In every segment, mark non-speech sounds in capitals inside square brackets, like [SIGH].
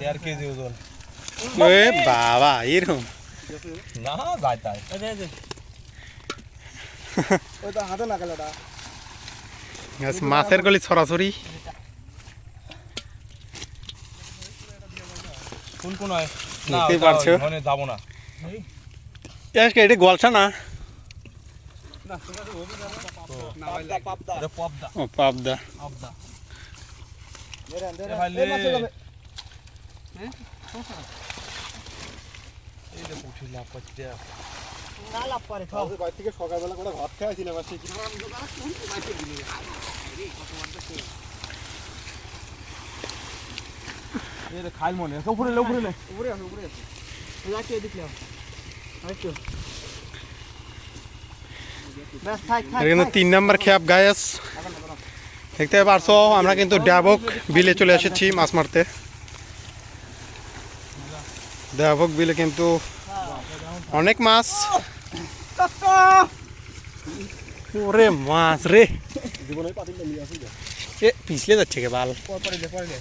দেড় কেজি ওজন। এ বাবা এরকম। না যায় তাই। [LAUGHS] হাতে লাগালোটা মাছের গলি ছড়াছড়ি কোন কোন হয় না পারছ। আজকে এটা পপদা ও পাবদা। এই মাছ লে। হবে এই যে পুঠি লাভ করতে না লাভ পারে খাও বাড়ি থেকে সকালবেলা করে ভাত খাইছিলাম আর সেই এই যে খাইল মনে উপরে লে উপরে লে উপরে আছে উপরে আছে লাকি এদিক নাও আরেকটু ব্যাস থাক থাক এটা কিন্তু তিন নাম্বার খেয়াপ গায়েস দেখতে পারছ আমরা কিন্তু ড্যাবক বিলে চলে এসেছি মাছ মারতে ড্যাবক বিলে কিন্তু অনেক মাছ ওরে মাছ রে জীবনে পাতিল নিয়ে আসি এ পিছলে যাচ্ছে কে বাল পরে দে পরে দে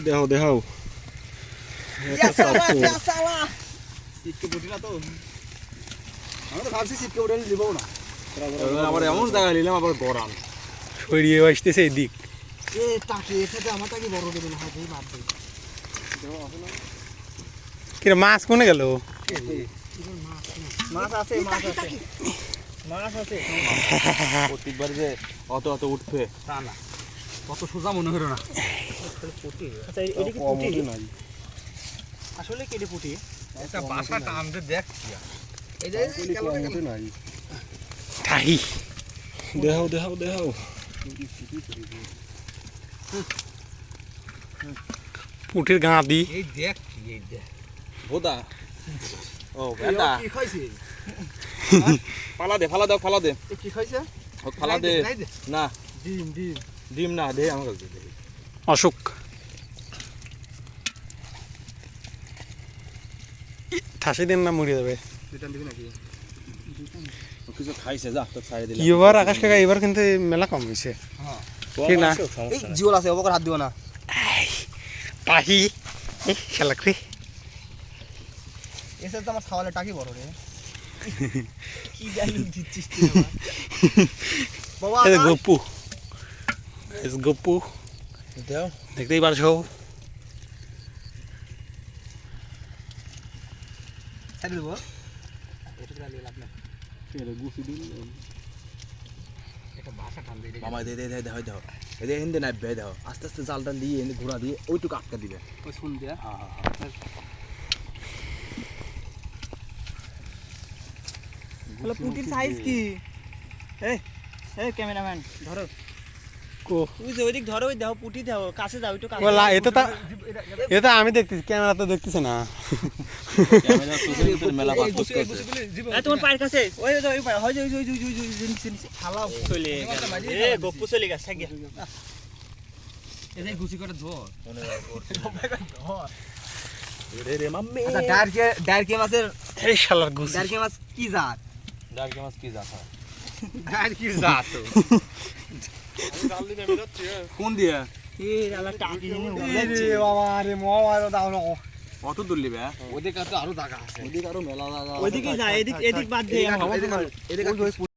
দেখাও দেখাও ইয়া সালা ইয়া সালা সিটকে বুঝি না তো আমি তো ভাবছি সিটকে উঠে নিব না আবার এমন জায়গায় নিলাম আবার গরম সরিয়ে আসতেছে এদিক এ টাকি এটাতে আমার টাকি বড় হয়তো মাছ কোনে গেল? মাছ আছে মাছ আছে। মাছ আছে। প্রত্যেকবার যে অত অত উঠবে তা না। কত সোজা মনে হলো না। আচ্ছা এদিকে পুটি। আসলে কেটে পুটি? একটা বাসা টানতে দেখ। দেখাও দেখাও দেখাও। পুটির গাঁ দি। এই দেখ এই দেখ। বোদা। ও বেটা কি খাইছে? ফালা দে ফালা দাও ফালা দে। কি খাইছে? ফালা দে। না। ডিম ডিম। ডিম না দে আমার কাছে দে। অসুখ ঠাসি দিন না মরে যাবে। কিছু খাইছে যা তো ছাড়ে দিলাম। এবার আকাশ কাকা এবার কিন্তু মেলা কম হয়েছে ঠিক না? এই জিওল আছে ওবকর হাত দিও না। পাহি। এই খেলা করে এসে তো আমার খাওয়ালে টাকি বড় রে। কি [LAUGHS] দিচ্ছিস তুই বাবা এই গপ্পু দেও। দেখতেই পারছ? ছেড়ে দেবো। এটা লাভ না গুছি দিন একটা বাসা টান দিয়ে মামা দে দে দে দাও দাও এই দে হিন্দে না বে দাও আস্তে আস্তে জালটা দিয়ে এনে ঘোরা দিয়ে ওইটুকু আটকা দিবে। ওই শুন দিয়ে? হ্যাঁ হ্যাঁ হলো পুটির সাইজ কি? এই এই ক্যামেরাম্যান ধরো। কো। ওই যে ওইদিক ধরো ওই দেখো পুটি দাও কাছে যাও একটু কাছে বলা এতে তা এটা আমি দেখতেছি ক্যামেরা তো দেখতেছে না। ক্যামেরা তো মেলা পাস করছে এই তোমার পায়ের কাছে? ওই ওই ওই পায়ে, ওই ওই ওই ওই যে, ওই যে, ওই যে, নিচে, নিচে। হালাও চলে এ, গপ্পু চলে গেছে, থাক গিয়া। রে রে মাম্মি। আচ্ছা, ডারকে ডারকে মাছের এই শালার গুছি ডারকে মাছ কি জাত? ডাকে মাছ কি জাত ডারকে জাত? [LAUGHS] কোন দিয়া? কত দূর লিবে ওদিকে আরও জায়গা আছে। ওদিকে আরও মেলা জায়গা ওইদিকে যা এদিক এদিক বাদ দে। এদিকে